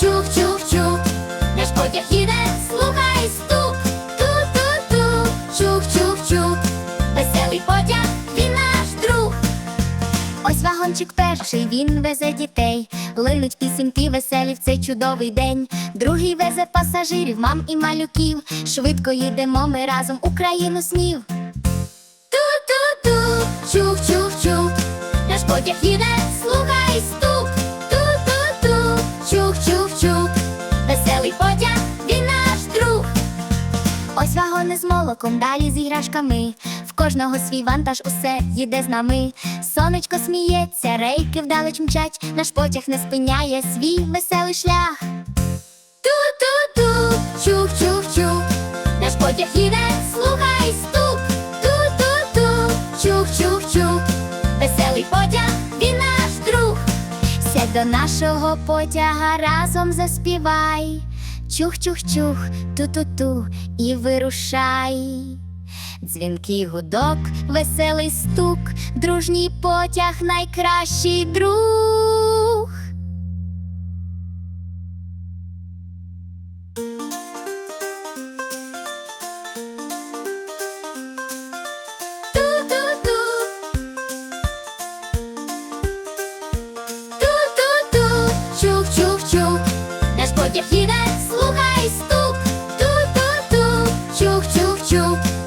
чух-чух-чух, наш потяг іде, слухай стук, ту-ту-ту, чух-чух-чух, веселий потяг, він наш друг. Ось вагончик перший, він везе дітей, линуть пісеньки веселі в цей чудовий день. Другий везе пасажирів, мам і малюків. Швидко їдемо ми разом у країну снів. Ту-ту-ту, чух-чух-чух, наш потяг їде, слухай Вагони з молоком, далі з іграшками. В кожного свій вантаж усе їде з нами. Сонечко сміється, рейки вдалеч мчать, наш потяг не спиняє свій веселий шлях. Ту-ту-ту, чух-чух-чух, наш потяг їде, слухай стук. Ту-ту-ту, чух-чух-чух, веселий потяг, він наш друг. Сядь до нашого потяга разом заспівай. Чух-чух-чух, ту-ту-ту і вирушай. Дзвінкий гудок, веселий стук, дружній потяг, найкращий друг. Ту-ту-ту. Чух-чух-чух, наш потяг їде, rádio.